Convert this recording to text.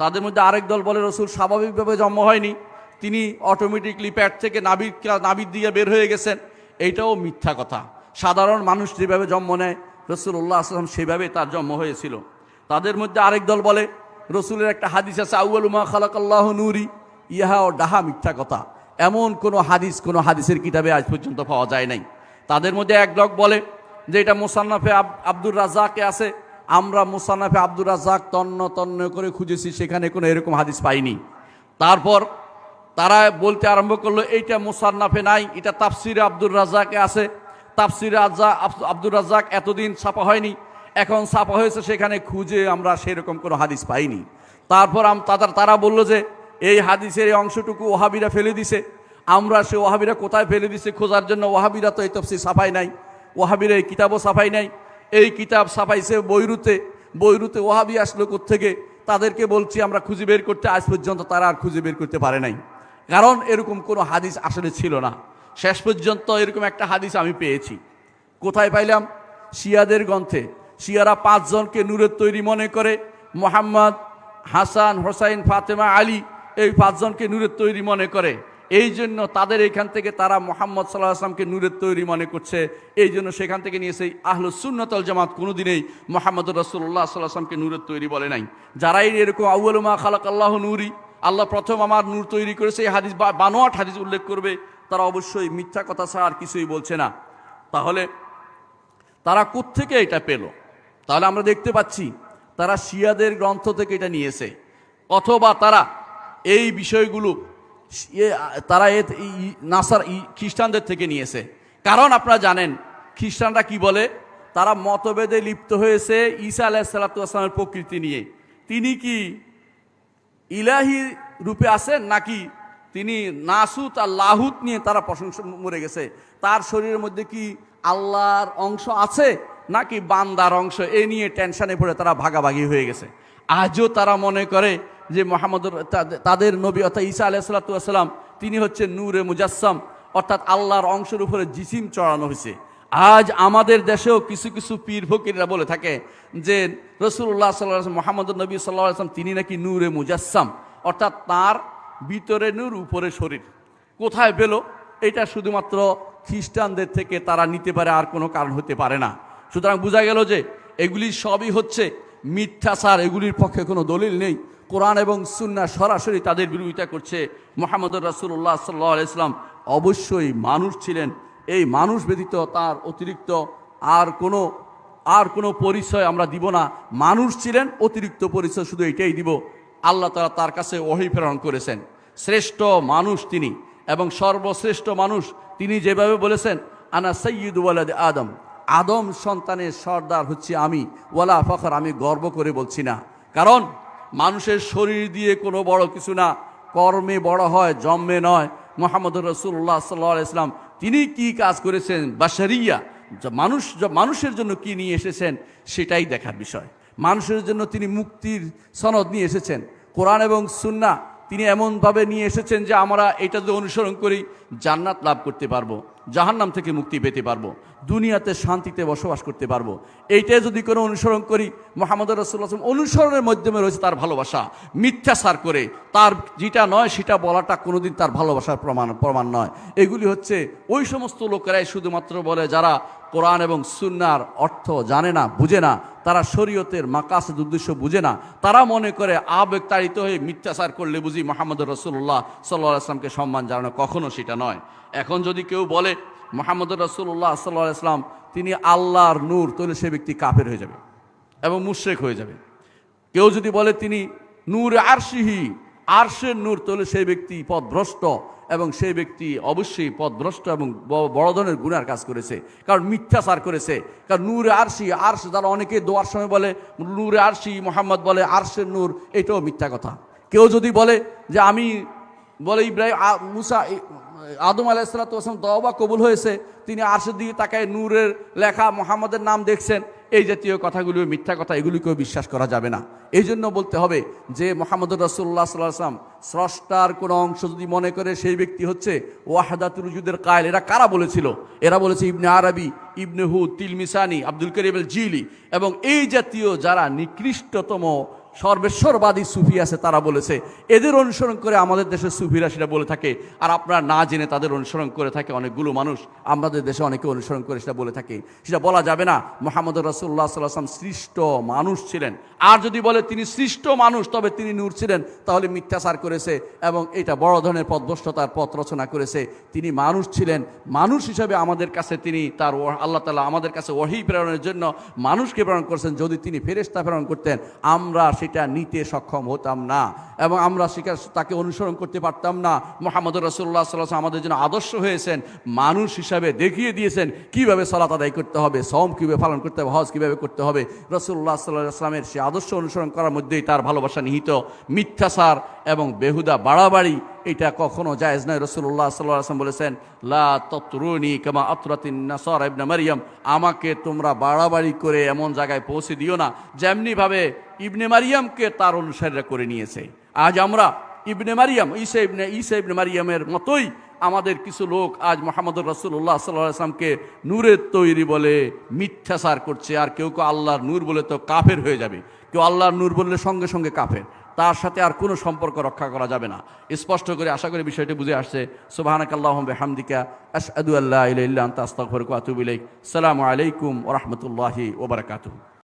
তাদের মধ্যে আরেক দল বলে রসুল স্বাভাবিকভাবে জন্ম হয়নি। তিনি অটোমেটিকলি প্যাট থেকে নাবির নাবির দিয়ে বের হয়ে গেছেন। এইটাও মিথ্যা কথা। সাধারণ মানুষ যেভাবে জন্ম নেয়, রসুল্লাহ আসলাম সেভাবে তার জন্ম হয়েছিল। তাদের মধ্যে আরেক দল বলে, রসুলের একটা হাদিস আছে আউ্লুমা খালাকাল্লাহ নুরি। ইহা ও ডাহা মিথ্যা কথা। এমন কোনো হাদিস, কোনো হাদিসের কিতাবে আজ পর্যন্ত পাওয়া যায় নাই। তাদের মধ্যে এক লোক বলে, যে এটা মুসান্নাফে আব- আব্দুর রাজাকে আছে আমরা মুসান্নাফে আব্দুর রাজাক তন্ন তন্ন করে খুঁজেছি, সেখানে কোনো এরকম হাদিস পাইনি। তারপর তারা বলতে আরম্ভ করল, এইটা মুসান্নাফে নাই, এটা তাফসিরে আব্দুর রাজাকে আছে। তাফসিরে আজা আব্দুর রাজাক এতদিন ছাপা হয়নি, এখন ছাপা হয়েছে, সেখানে খুঁজে আমরা সেরকম কোনো হাদিস পাইনি। তারপর তাদের তারা বলল যে, এই হাদিসের এই অংশটুকু ওহাবিরা ফেলে দিছে, আমরা সে ওহাবিরা কোথায় ফেলে দিছে খোঁজার জন্য ওহাবিরা তো এই তফসির ছাপাই নাই ওহাবিরা এই কিতাবও ছাপাই নাই। এই কিতাব ছাপাইছে বৈরুতে। বৈরুতে ওহাবি আসলো থেকে তাদেরকে বলছি, আমরা খুঁজে বের করতে আজ পর্যন্ত তারা আর খুঁজে বের করতে পারে নাই। কারণ এরকম কোনো হাদিস আসলে ছিল না। শেষ পর্যন্ত এরকম একটা হাদিস আমি পেয়েছি। কোথায় পাইলাম? শিয়াদের গ্রন্থে। শিয়ারা পাঁচজনকে নূরের তৈরি মনে করে। মোহাম্মদ, হাসান, হোসাইন, ফাতেমা, আলী এই পাঁচজনকে নূরের তৈরি মনে করে। এই জন্য তাদের এখান থেকে তারা মোহাম্মদ সাল্লাহ আসলামকে নূরের তৈরি মনে করছে। এই জন্য সেখান থেকে নিয়ে নিয়েছে আহলুস সুন্নতল জামাত কোনোদিনেই মোহাম্মদ রসুল্লাহ সাল্লাহ আসলামকে নূরের তৈরি বলে নাই। যারাই এরকম আউ্লমা খালাক আল্লাহ নূরি, আল্লাহ প্রথম আমার নূর তৈরি করেছে, এই হাদিস বা বানোয়াট হাদিস উল্লেখ করবে, তারা অবশ্যই মিথ্যা কথা ছাড়া আর কিছুই বলছে না। তাহলে তারা থেকে এটা পেল? তাহলে আমরা দেখতে পাচ্ছি, তারা শিয়াদের গ্রন্থ থেকে এটা নিয়েছে অথবা তারা এই বিষয়গুলো তারা এ নাসার খ্রিস্টানদের থেকে নিয়েছে। কারণ আপনারা জানেন, খ্রিস্টানরা কি বলে? তারা মতভেদে লিপ্ত হয়েছে ঈসা আলাহিসাল্লামের প্রকৃতি নিয়ে। তিনি কি ইলাহি রূপে আছেন নাকি তিনি নাসুত আর লাহুত নিয়ে তারা প্রশংসা মরে গেছে? তার শরীরের মধ্যে কি আল্লাহর অংশ আছে নাকি বান্দার অংশ? এ নিয়ে টেনশনে পড়ে তারা ভাগাভাগি হয়ে গেছে। আজও তারা মনে করে যে মোহাম্মদ তাদের নবী অর্থাৎ ঈসা আলাইসালাতাম তিনি হচ্ছে নূরে মুজাসসাম, অর্থাৎ আল্লাহর অংশের উপরে জিসিম চড়ানো হয়েছে। আজ আমাদের দেশেও কিছু কিছু পীর ফকিররা বলে থাকে যে রসুল্লাহ সাল্লাহ মোহাম্মদ নবী সাল্লাহ আসলাম তিনি নাকি নূরে মুজাসসাম, অর্থাৎ তার ভিতরে নূর, উপরে শরীর। কোথায় পেল? এটা শুধুমাত্র খ্রিস্টানদের থেকে তারা নিতে পারে, আর কোনো কারণ হতে পারে না। সুতরাং বোঝা গেল যে, এগুলি সবই হচ্ছে মিথ্যাচার, এগুলির পক্ষে কোনো দলিল নেই। কোরআন এবং সুন্না সরাসরি তাদের বিরোধিতা করছে মোহাম্মদ রাসুল্লাহ সাল্লাহ ইসলাম অবশ্যই মানুষ ছিলেন। এই মানুষ ব্যতীত তার অতিরিক্ত আর কোনো আর কোনো পরিচয় আমরা দিব না। মানুষ ছিলেন, অতিরিক্ত পরিচয় শুধু এটাই দিব। আল্লাহ তারা তার কাছে ওহি প্রেরণ করেছেন। শ্রেষ্ঠ মানুষ তিনি এবং সর্বশ্রেষ্ঠ মানুষ তিনি যেভাবে বলেছেন, আনা সৈয়দ ওয়ালাদ আদম। আদম সন্তানের সর্দার হচ্ছে আমি। ওয়ালা ফখর, আমি গর্ব করে বলছি না। কারণ মানুষের শরীর দিয়ে কোনো বড় কিছু না, কর্মে বড় হয়, জন্মে নয়। মোহাম্মদ রসুল্লাহ সাল্লাহ ইসলাম তিনি কি কাজ করেছেন? বাসারিয়া মানুষ মানুষের জন্য কি নিয়ে এসেছেন? সেটাই দেখার বিষয়। মানুষের জন্য তিনি মুক্তির সনদ নিয়ে এসেছেন। কোরআন এবং সুন্না তিনি এমনভাবে নিয়ে এসেছেন যে আমরা এটা যদি অনুসরণ করি, জান্নাত লাভ করতে পারব। জাহান্নাম থেকে মুক্তি পেতে পারব, দুনিয়াতে শান্তিতে বসবাস করতে পারব। এইটাই যদি কোনো অনুসরণ করি মোহাম্মদ রসুল্লাহ অনুসরণের মাধ্যমে রয়েছে তার ভালোবাসা, মিথ্যাচার করে। তার যেটা নয়, সেটা বলাটা কোনোদিন তার ভালোবাসার প্রমাণ প্রমাণ নয়। এগুলি হচ্ছে ওই সমস্ত লোকেরাই শুধুমাত্র বলে যারা কোরআন এবং সুন্নার অর্থ জানে না, বুঝে না। তারা শরীয়তের মাকাসের উদ্দেশ্য বুঝে না। তারা মনে করে আবেগ তাড়িত হয়ে মিথ্যাচার করলে বুঝি মোহাম্মদ রসুল্লাহ সাল্লাহ আসলামকে সম্মান জানানো কখনো সেটা নয়। এখন যদি কেউ বলে মোহাম্মদ রসুল্লাহ সাল্লাহ আসলাম তিনি আল্লাহর নূর, তাহলে সে ব্যক্তি কাফের হয়ে যাবে এবং মুশ্রেক হয়ে যাবে। কেউ যদি বলে তিনি নূর আরশিহি আরশের নূর তোলে সেই ব্যক্তি পথভ্রষ্ট এবং সেই ব্যক্তি অবশ্যই পথভ্রষ্ট এবং বড় ধরনের গুণার কাজ করেছে। কারণ মিথ্যাচার করেছে। কারণ নূরে আরশি, আরশ যারা অনেকে দোয়ার সময় বলে, নূরে আরশি মোহাম্মদ বলে, আরশের নূর, এটাও মিথ্যা কথা। কেউ যদি বলে যে আমি, বলে ইব্রাহিম মুসা আদম আলাইসালাম দবা কবুল হয়েছে। তিনি আরশের দিকে তাকায় নূরের লেখা মোহাম্মদের নাম দেখছেন। এই জাতীয় কথাগুলো মিথ্যা কথা, এগুলিকেও বিশ্বাস করা যাবে না। এই জন্য বলতে হবে যে মোহাম্মদ রসুল্লাহ সাল্লাম স্রষ্টার কোনো অংশ যদি মনে করে সেই ব্যক্তি হচ্ছে ওয়াহাদাতুল উজুদের কায়ল। এরা কারা বলেছিল? এরা বলেছে ইবনে আরবি, ইবনে হু তিলমিসানি, আব্দুল করিম জিলি এবং এই জাতীয় যারা নিকৃষ্টতম সর্বেশ্বরবাদী সুফি আছে, তারা বলেছে, এদের অনুসরণ করে আমাদের দেশের সুফিরা সেটা বলে থাকে, আর আপনারা না জেনে তাদের অনুসরণ করে থাকে অনেকগুলো মানুষ, আমাদের দেশে অনেকে অনুসরণ করে সেটা বলে থাকে। সেটা বলা যাবে না মোহাম্মদ রসুল্লাহ সাল্লাম সৃষ্ট মানুষ ছিলেন আর যদি বলে তিনি সৃষ্ট মানুষ, তবে তিনি নূর ছিলেন, তাহলে মিথ্যাচার করেছে এবং এটা বড় ধরনের পদভ্রষ্টতার পথ রচনা করেছে। তিনি মানুষ ছিলেন। মানুষ হিসাবে আমাদের কাছে তিনি তার আল্লাহ তালা আমাদের কাছে ওহি প্রেরণের জন্য মানুষকে প্রেরণ করছেন। যদি তিনি ফেরেস্তা প্রেরণ করতেন, আমরা সেটা নিতে সক্ষম হতাম না এবং আমরা সেটা, তাকে অনুসরণ করতে পারতাম না। মোহাম্মদ রসুল্লাহ সাল্লাহ আমাদের জন্য আদর্শ হয়েছেন। মানুষ হিসাবে দেখিয়ে দিয়েছেন কীভাবে সলাত আদায় করতে হবে সম কীভাবে পালন করতে হবে, হজ কীভাবে করতে হবে। রসুল্লাহ সাল্লাহ আসলামের সে আদর্শ অনুসরণ করার মধ্যেই তার ভালোবাসা নিহিত। মিথ্যাচার এবং বেহুদা বাড়াবাড়ি, এটা কখনো জায়েজ নয়। রসুল্লাহ সাল্লাহ আসলাম বলেছেন, লা কামা আতরাতিন নাসর মারিয়াম। আমাকে তোমরা বাড়াবাড়ি করে এমন জায়গায় পৌঁছে দিও না, যেমনিভাবে ইবনে মারিয়ামকে তার অনুসারীরা করে নিয়েছে। আজ আমরা ইবনে মারিয়াম, ঈসা ইবনে ঈসা ইবনে মারিয়ামের মতোই আমাদের কিছু লোক আজ মোহাম্মদ রসুল্লাহ সাল্লাহ আসলামকে নূরের তৈরি বলে মিথ্যাচার করছে, আর কেউ কেউ আল্লাহর নূর বলে তো কাফের হয়ে যাবে। কেউ আল্লাহর নূর বললে সঙ্গে সঙ্গে কাফের তার সাথে আর কোনো সম্পর্ক রক্ষা করা যাবে না। স্পষ্ট করে, আশা করি বিষয়টি বুঝে আসছে। সুবাহানক আল্লাহ হামদিকা আসাদু আল্লাহ ইলাহা ইল্লা আনতা, আস্তাগফিরুকা ওয়া আতুবু ইলাইক। সালামু আলাইকুম ওয়া রাহমাতুল্লাহি ওয়া বারাকাতুহু।